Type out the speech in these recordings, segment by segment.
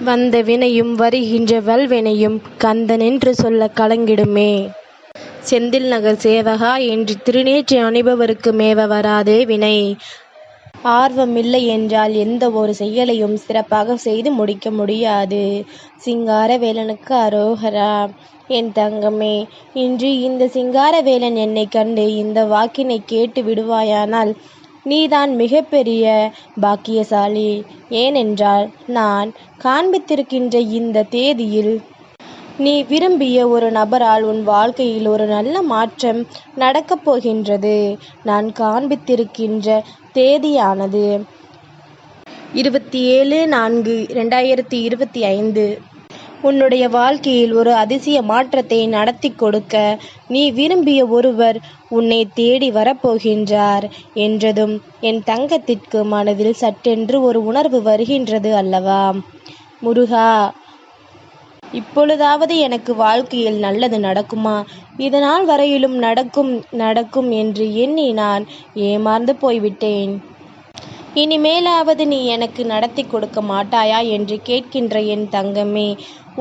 வந்த வினையும் வருகின்ற வல்வினையும் கந்தனென்று சொல்ல கலங்கிடுமே. செந்தில் நகர் சேவகா என்று திருநீற்றை அணிபவருக்கு மேவ வராதே வினை. ஆர்வம் இல்லையென்றால் எந்த ஒரு செயலையும் சிறப்பாக செய்து முடிக்க முடியாது. சிங்காரவேலனுக்கு அரோகரா. என் தங்கமே இன்று இந்த சிங்காரவேலன் என்னை கண்டு இந்த வாக்கினைக் கேட்டு விடுவாயானால் நீதான் மிகப்பெரிய பாக்கியசாலி. ஏனென்றால் நான் காண்பித்திருக்கின்ற இந்த தேதியில் நீ விரும்பிய ஒரு நபரால் உன் வாழ்க்கையில் ஒரு நல்ல மாற்றம் நடக்கப் போகின்றது. நான் காண்பித்திருக்கின்ற தேதியானது இருபத்தி ஏழு நான்கு ரெண்டாயிரத்தி இருபத்தி ஐந்து. உன்னுடைய வாழ்க்கையில் ஒரு அதிசய மாற்றத்தை நடத்திக் கொடுக்க நீ விரும்பிய ஒருவர் உன்னை தேடி வரப்போகின்றார் என்றதும் என் தங்கத்திற்கு மனதில் சட்டென்று ஒரு உணர்வு வருகின்றது அல்லவா? முருகா! இப்பொழுதாவது எனக்கு வாழ்க்கையில் நல்லது நடக்குமா? இதனால் வரையிலும் நடக்கும் நடக்கும் என்று எண்ணி நான் ஏமாந்து போய்விட்டேன். இனிமேலாவது நீ எனக்கு நடத்திக் கொடுக்க மாட்டாயா என்று கேட்கின்ற என் தங்கமே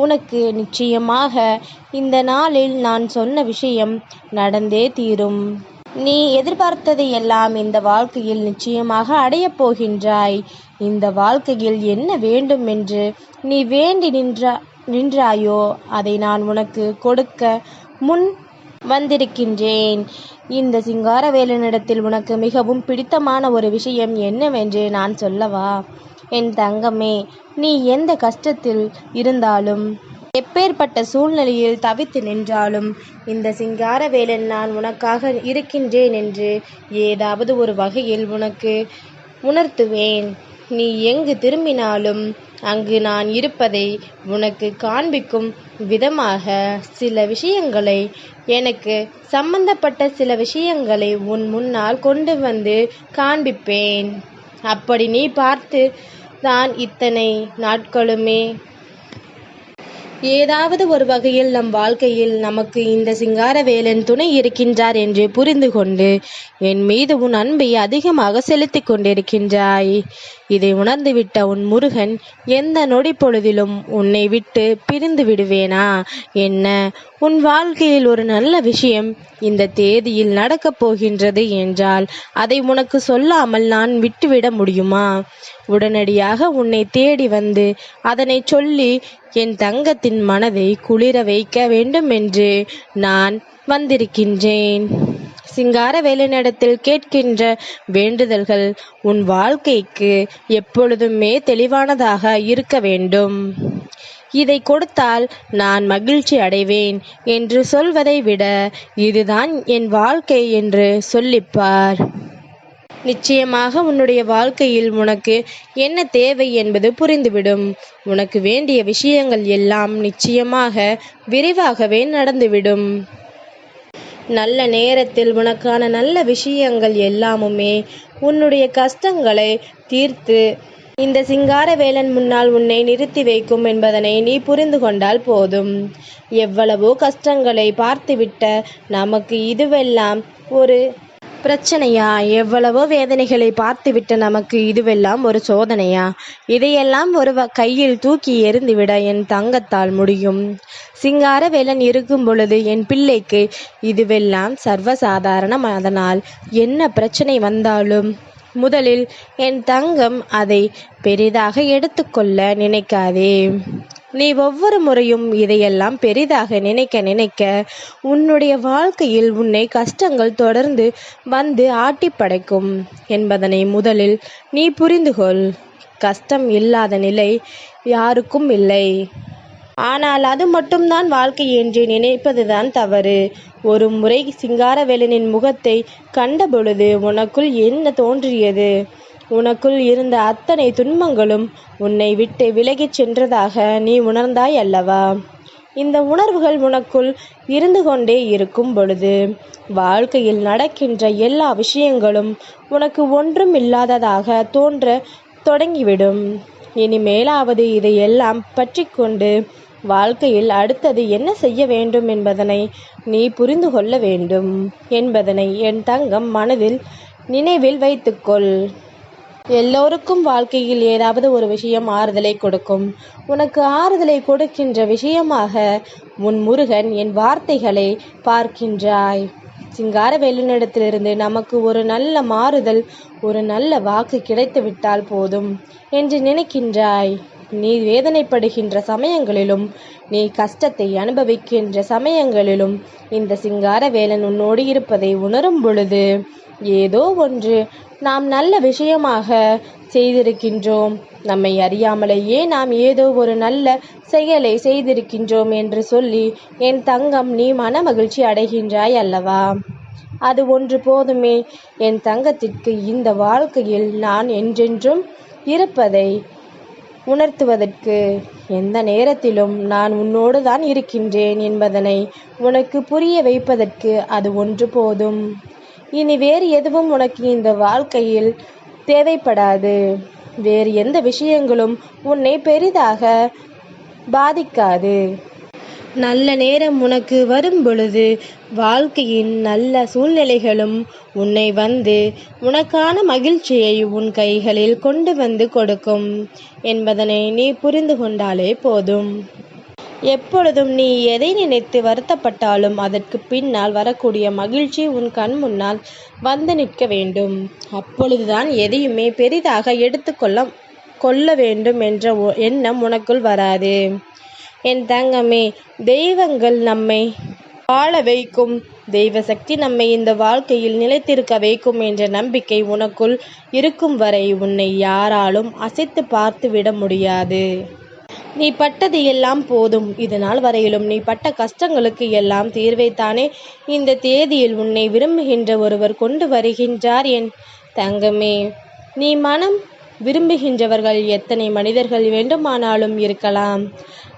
உனக்கு நிச்சயமாக இந்த நாளில் நான் சொன்ன விஷயம் நடந்தே தீரும். நீ எதிர்பார்த்ததையெல்லாம் இந்த வாழ்க்கையில் நிச்சயமாக அடையப் போகின்றாய். இந்த வாழ்க்கையில் என்ன வேண்டுமென்று நீ வேண்டி நின்றாயோ அதை நான் உனக்கு கொடுக்க முன் வந்திருக்கின்றேன். இந்த சிங்காரவேலனிடத்தில் உனக்கு மிகவும் பிடித்தமான ஒரு விஷயம் என்னவென்று நான் சொல்லவா? என் தங்கமே நீ எந்த கஷ்டத்தில் இருந்தாலும் எப்பேற்பட்ட சூழ்நிலையில் தவித்து நின்றாலும் இந்த சிங்காரவேலன் நான் உனக்காக இருக்கின்றேன் என்று ஏதாவது ஒரு வகையில் உனக்கு உணர்த்துவேன். நீ எங்கு திரும்பினாலும் அங்கு நான் இருப்பதை உனக்கு காண்பிக்கும் விதமாக சில விஷயங்களை எனக்கு சம்பந்தப்பட்ட சில விஷயங்களை உன் முன்னால் கொண்டு வந்து காண்பிப்பேன். அப்படி நீ பார்த்து தான் இத்தனை நாட்களுமே ஏதாவது ஒரு வகையில் நம் வாழ்க்கையில் நமக்கு இந்த சிங்காரவேலன் துணை இருக்கின்றார் என்று புரிந்து கொண்டு என் மீது உன் அன்பை அதிகமாக செலுத்திக் கொண்டிருக்கின்றாய். இதை உணர்ந்துவிட்ட உன் முருகன் எந்த நொடி பொழுதிலும் உன்னை விட்டு பிரிந்து விடுவேனா என்ன? உன் வாழ்க்கையில் ஒரு நல்ல விஷயம் இந்த தேதியில் நடக்கப் போகின்றது என்றால் அதை உனக்கு சொல்லாமல் நான் விட்டுவிட முடியுமா? உடனடியாக உன்னை தேடி வந்து அதனை சொல்லி என் தங்கத்தின் மனதை குளிர வைக்க வேண்டுமென்று நான் வந்திருக்கின்றேன். சிங்காரவேலனிடத்தில் கேட்கின்ற வேண்டுதல்கள் உன் வாழ்க்கைக்கு எப்பொழுதுமே தெளிவானதாக இருக்க வேண்டும். இதை கொடுத்தால் நான் மகிழ்ச்சி அடைவேன் என்று சொல்வதை விட இதுதான் என் வாழ்க்கை என்று சொல்லிப்பார் நிச்சயமாக உன்னுடைய வாழ்க்கையில் உனக்கு என்ன தேவை என்பது புரிந்துவிடும். உனக்கு வேண்டிய விஷயங்கள் எல்லாம் நிச்சயமாக விரைவாகவே நடந்துவிடும். நல்ல நேரத்தில் உனக்கான நல்ல விஷயங்கள் எல்லாமுமே உன்னுடைய கஷ்டங்களை தீர்த்து இந்த சிங்கார வேலன் முன்னால் உன்னை நிறுத்தி வைக்கும் என்பதனை நீ புரிந்து கொண்டால் போதும். எவ்வளவோ கஷ்டங்களை பார்த்துவிட்ட நமக்கு இதுவெல்லாம் ஒரு பிரச்சனையா? எவ்வளவோ வேதனைகளை பார்த்துவிட்ட நமக்கு இதுவெல்லாம் ஒரு சோதனையா? இதையெல்லாம் ஒரு கையில் தூக்கி எறிந்துவிட என் தங்கத்தால் முடியும். சிங்கார வேலன் இருக்கும் பொழுது என் பிள்ளைக்கு இதுவெல்லாம் சர்வசாதாரணம். அதனால் என்ன பிரச்சனை வந்தாலும் முதலில் என் தங்கம் அதை பெரிதாக எடுத்துக்கொள்ள நினைக்காதே. நீ ஒவ்வொரு முறையும் இதையெல்லாம் பெரிதாக நினைக்க நினைக்க உன்னுடைய வாழ்க்கையில் உன்னை கஷ்டங்கள் தொடர்ந்து வந்து ஆட்டி படைக்கும் என்பதனை முதலில் நீ புரிந்துகொள் கஷ்டம் இல்லாத நிலை யாருக்கும் இல்லை. ஆனால் அது மட்டும்தான் வாழ்க்கை என்று நினைப்பதுதான் தவறு. ஒரு முறை சிங்காரவேலனின் முகத்தை கண்டபொழுது உனக்குள் என்ன தோன்றியது? உனக்குள் இருந்த அத்தனை துன்பங்களும் உன்னை விட்டு விலகிச் சென்றதாக நீ உணர்ந்தாய் அல்லவா? இந்த உணர்வுகள் உனக்குள் இருந்து கொண்டே இருக்கும் பொழுது வாழ்க்கையில் நடக்கின்ற எல்லா விஷயங்களும் உனக்கு ஒன்றும் இல்லாததாக தோன்ற தொடங்கிவிடும். இனிமேலாவது இதையெல்லாம் பற்றி கொண்டு வாழ்க்கையில் அடுத்தது என்ன செய்ய வேண்டும் என்பதனை நீ புரிந்து கொள்ள வேண்டும் என்பதனை என் தங்கம் மனதில் நினைவில் வைத்துக்கொள். எல்லோருக்கும் வாழ்க்கையில் ஏதாவது ஒரு விஷயம் ஆறுதலை கொடுக்கும். உனக்கு ஆறுதலை கொடுக்கின்ற விஷயமாக உன் முருகன் என் வார்த்தைகளை பார்க்கின்றாய். சிங்காரவேலனிடத்திலிருந்து நமக்கு ஒரு நல்ல மாறுதல் ஒரு நல்ல வாக்கு கிடைத்துவிட்டால் போதும் என்று நினைக்கின்றாய். நீ வேதனைப்படுகின்ற சமயங்களிலும் நீ கஷ்டத்தை அனுபவிக்கின்ற சமயங்களிலும் இந்த சிங்கார வேலன் உன்னோடு இருப்பதை உணரும் பொழுது ஏதோ ஒன்று நாம் நல்ல விஷயமாக செய்திருக்கின்றோம். நம்மை அறியாமலேயே நாம் ஏதோ ஒரு நல்ல செயலை செய்திருக்கின்றோம் என்று சொல்லி என் தங்கம் நீ மன மகிழ்ச்சி அடைகின்றாய் அல்லவா? அது ஒன்று போதுமே. என் தங்கத்திற்கு இந்த வாழ்க்கையில் நான் என்றென்றும் இருப்பதை உணர்த்துவதற்கு எந்த நேரத்திலும் நான் உன்னோடு தான் இருக்கின்றேன் என்பதனை உனக்கு புரிய வைப்பதற்கு அது ஒன்று போதும். இனி வேறு எதுவும் உனக்கு இந்த வாழ்க்கையில் தேவைப்படாது. வேறு எந்த விஷயங்களும் உன்னை பெரிதாக பாதிக்காது. நல்ல நேரம் உனக்கு வரும் பொழுது வாழ்க்கையின் நல்ல சூழ்நிலைகளும் உன்னை வந்து உனக்கான மகிழ்ச்சியை உன் கைகளில் கொண்டு வந்து கொடுக்கும் என்பதனை நீ புரிந்து கொண்டாலே போதும். எப்பொழுதும் நீ எதை நினைத்து வருத்தப்பட்டாலும் அதற்கு பின்னால் வரக்கூடிய மகிழ்ச்சி உன் கண் முன்னால் வந்து நிற்க வேண்டும். அப்பொழுதுதான் எதையுமே பெரிதாக எடுத்துக்கொள்ள கொள்ள வேண்டும் என்ற எண்ணம் உனக்குள் வராது. என் தங்கமே தெய்வங்கள் நம்மை வாழ வைக்கும். தெய்வ சக்தி நம்மை இந்த வாழ்க்கையில் நிலைத்திருக்க வைக்கும் என்ற நம்பிக்கை உனக்குள் இருக்கும் வரை உன்னை யாராலும் அசைத்து பார்த்து விட முடியாது. நீ பட்டது எல்லாம் போதும். இதனால் வரையிலும் நீ பட்ட கஷ்டங்களுக்கு எல்லாம் தீர்வைத்தானே. இந்த தேதியில் உன்னை விரும்புகின்ற ஒருவர் கொண்டு வருகின்றார் என் தங்கமே. நீ மனம் விரும்புகின்றவர்கள் எத்தனை மனிதர்கள் வேண்டுமானாலும் இருக்கலாம்.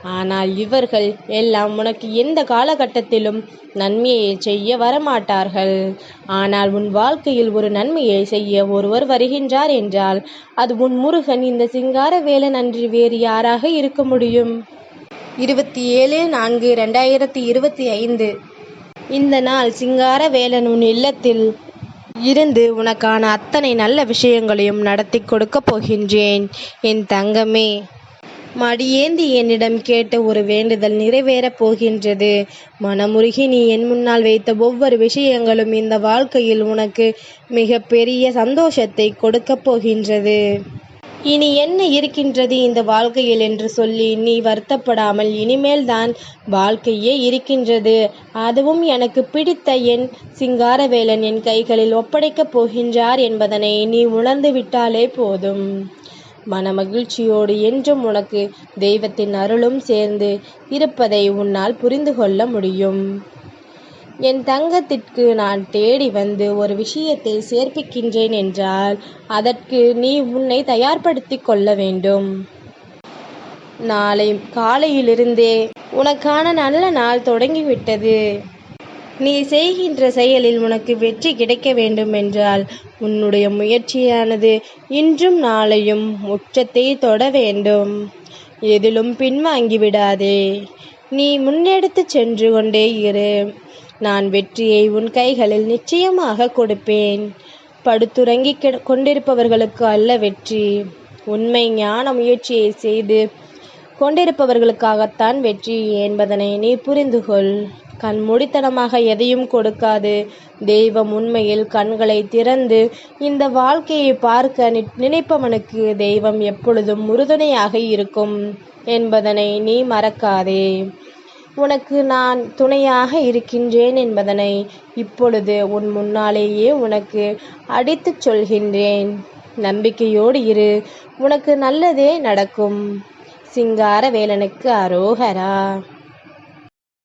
ஆனால் இவர்கள் எல்லாம் உனக்கு எந்த காலகட்டத்திலும் நன்மையை செய்ய வரமாட்டார்கள். ஆனால் உன் வாழ்க்கையில் ஒரு நன்மையை செய்ய ஒருவர் வருகின்றார் என்றால் அது உன் முருகன் இந்த சிங்கார வேலன் அன்று வேறு யாராக இருக்க முடியும்? இருபத்தி ஏழு நான்கு ரெண்டாயிரத்தி இருபத்தி ஐந்து. இந்த நாள் சிங்கார வேலன் உன் இல்லத்தில் இருந்து உனக்கான அத்தனை நல்ல விஷயங்களையும் நடத்தி கொடுக்கப் போகின்றேன். என் தங்கமே மடியேந்தி என்னிடம் கேட்ட ஒரு வேண்டுதல் நிறைவேறப் போகின்றது. மனமுருகி நீ என் முன்னால் வைத்த ஒவ்வொரு விஷயங்களும் இந்த வாழ்க்கையில் உனக்கு மிக பெரிய சந்தோஷத்தை கொடுக்கப் போகின்றது. இனி என்ன இருக்கின்றது இந்த வாழ்க்கையில் என்று சொல்லி நீ வருத்தப்படாமல் இனிமேல் தான் வாழ்க்கையே இருக்கின்றது. அதுவும் எனக்கு பிடித்த என் சிங்காரவேலன் என் கைகளில் ஒப்படைக்கப் போகின்றார் என்பதனை நீ உணர்ந்து விட்டாலே போதும். மனமகிழ்ச்சியோடு என்றும் உனக்கு தெய்வத்தின் அருளும் சேர்ந்து இருப்பதை உன்னால் புரிந்து கொள்ள முடியும். என் தங்கத்திற்கு நான் தேடி வந்து ஒரு விஷயத்தை சேர்ப்பிக்கின்றேன் என்றால் அதற்கு நீ உன்னை தயார்படுத்தி கொள்ள வேண்டும். நாளை காலையிலிருந்தே உனக்கான நல்ல நாள் தொடங்கிவிட்டது. நீ செய்கின்ற செயலில் உனக்கு வெற்றி கிடைக்க வேண்டும் என்றால் உன்னுடைய முயற்சியானது இன்றும் நாளையும் உச்சத்தை தொட வேண்டும். எதிலும் பின்வாங்கி விடாதே நீ முன்னெடுத்து சென்று கொண்டே இரு. நான் வெற்றியை உன் கைகளில் நிச்சயமாக கொடுப்பேன். படுத்துறங்கி கொண்டிருப்பவர்களுக்கு அல்ல வெற்றி. உண்மை ஞான முயற்சியை செய்து கொண்டிருப்பவர்களுக்காகத்தான் வெற்றி என்பதனை நீ புரிந்து கொள் கண்மூடித்தனமாக எதையும் கொடுக்காது. தெய்வம் உண்மையில் கண்களை திறந்து இந்த வாழ்க்கையை பார்க்க நினைப்பவனுக்கு தெய்வம் எப்பொழுதும் உறுதுணையாக இருக்கும் என்பதனை நீ மறக்காதே. உனக்கு நான் துணையாக இருக்கின்றேன் என்பதனை இப்பொழுது உன் முன்னாலேயே உனக்கு அடித்துச் சொல்கின்றேன். நம்பிக்கையோடு இரு உனக்கு நல்லதே நடக்கும். சிங்கார வேலனுக்கு அரோகரா.